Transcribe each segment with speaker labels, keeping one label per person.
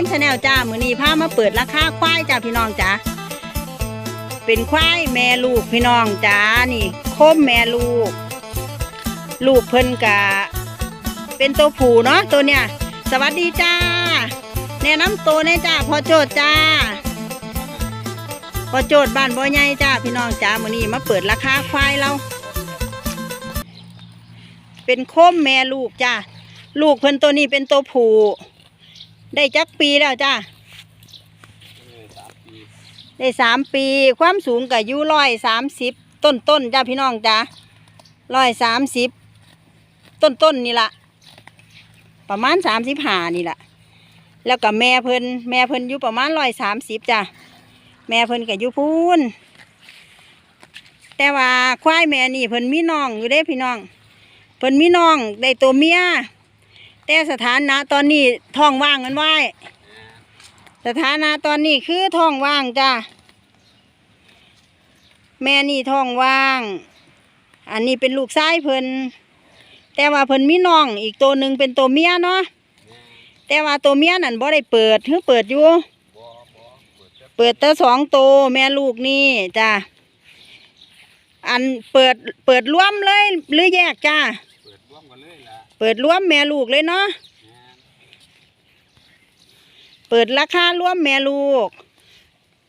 Speaker 1: ลจ้ามือนี้พามาเปิดราคาควายจ้าพี่น้องจ้าเป็นควายแม่ลูกพี่น้องจ้านี่โคมแม่ลูก ลูกเพิ่นกะ เป็นตัวผู้เนาะตัวเนี้ยสวัสดีจ้าแนะนำตัวแน่จ้าพอโจทย์จ้าพอโจทย์บ้านบ่อใหญ่จ้าพี่น้องจ้ามือนี้มาเปิดราคาควายเราเป็นโคมแม่ลูกจ้าลูกเพิ่นตัวนี้เป็นตัวผู้ ได้จักปีแล้วจ้าได้สามปี ความสูงกับยูร้อยสามสิบต้นต้นจ้าพี่น้องจ้าร้อยสามสิบต้นต้นนี่ละประมาณสามสิบห้านี่ละแล้วกับแม่เพิ่นแม่เพิ่นอยู่ประมาณร้อยสามสิบจ้าแม่เพิ่นก็อยู่พูนแต่ว่าควายแม่นี่เพิ่นมีน้องอยู่เด้พี่น้อง เพิ่นมีน้องได้ตัวเมีย แต่สถานะตอนนี้ท้องว่างกันไว้ สถานะตอนนี้คือท้องว่างจ้าแม่นี่ท้องว่าง อันนี้เป็นลูกชายเพิ่นแต่ว่าเพิ่นมีน้องอีกตัวหนึ่งเป็นตัวเมียเนาะแต่ว่าตัวเมียนั่นบ่ได้เปิดคือเปิดอยู่ เปิดแต่สองตัวแม่ลูกนี่จ้าอันเปิดเปิดร่วมเลยหรือแยกจ้า
Speaker 2: วมกันเลยล่ะ
Speaker 1: เปิดรวมแม่ลูกเลยเนาะเปิดราคารวมแม่ลูก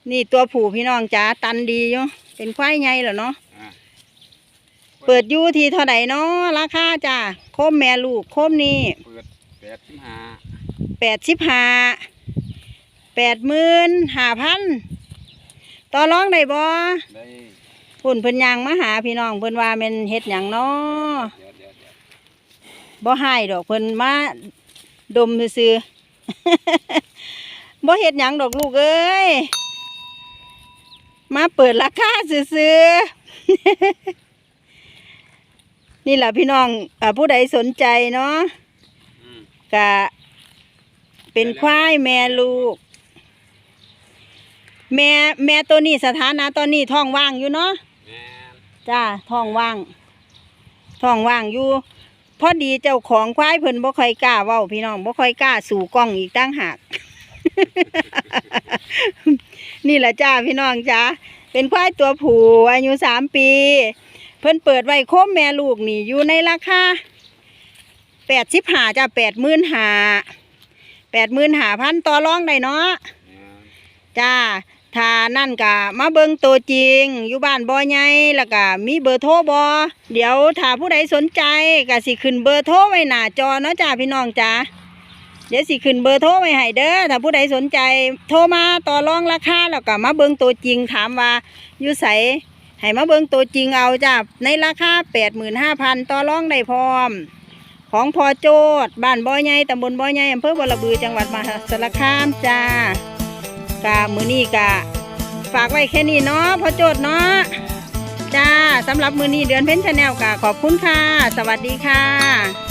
Speaker 1: นี่ตัวผู้พี่น้องจ๋าตันดีอยู่เป็นควายใหญ่เหรอเนาะ
Speaker 2: อะ
Speaker 1: เปิดอยู่ที่เท่าไหร่เนาะราคาจ้าโคมแม่ลูกโคมนี่
Speaker 2: เปิดแปดสิบห้า
Speaker 1: แปดสิบห้าแปดหมื่นห้าพันต่อรองได้บ่
Speaker 2: ได้
Speaker 1: พุ่นเพิ่นยางมาหาพี่น้องเพิ่นว่าแมันเฮ็ดหยังเนาะ บ่ให้ดอกเพิ่นมาดมซื่อๆบ่เฮ็ดหยังดอกลูกเอ้ย มาเปิดราคาซื่อๆนี่แหละพี่น้องอ่าผู้ใดสนใจเนาะ
Speaker 2: อืม
Speaker 1: กะเป็นควายแม่ลูก แม่แม่ตัวนี้สถานะตอนนี้ท้องว่างอยู่เนาะ
Speaker 2: แม่น
Speaker 1: จ้าท้องว่างท้องว่างอยู่ พอดีเจ้าของควายเพิ่นบ่ค่อยกล้าเว้าพี่น้องบ่ค่อยกล้าสู่กล้องอีกตั้งหาก นี่แหละจ้าพี่น้องจ้าเป็นควายตัวผู้อายุสามปี เพิ่นเปิดไว้โคมแม่ลูกนี่อยู่ในราคาแปดสิบห้าจ้าแปดหมื่นห้าแปดหมื่นห้าพันต่อรองได้เนาะ
Speaker 2: แม่น
Speaker 1: จ้า ถ้านั่นกะมาเบิงตัวจริง อยู่บ้านบ่อใหญ่แล้วก็มีเบอร์โทรบอเดี๋ยวถ้าผู้ใดสนใจก็สิขึ้นเบอร์โทรไว้หน้าจอเนาะจ้าพี่น้องจ้าเดี๋ยวสิขึ้นเบอร์โทรไว้ให้เด้อถ้าผู้ใดสนใจโทรมาต่อรองราคาแล้วก็มาเบิงตัวจริงถามว่าอยู่ไสให้มาเบิงตัวจริงเอาจ้าในราคาแปดหมื่นห้าพันต่อรองได้พร้อม ของพอโจดบ้านบ่อใหญ่ตำบลบ่อใหญ่อำเภอบัวระบือจังหวัดมหาสารคามจ้า กะมือนี่กะ ฝากไว้แค่นี้เนาะพอโจทย์เนาะจ้าสำหรับมือนี้เดือนเพ้นชาแนลกะขอบคุณค่ะ สวัสดีค่ะ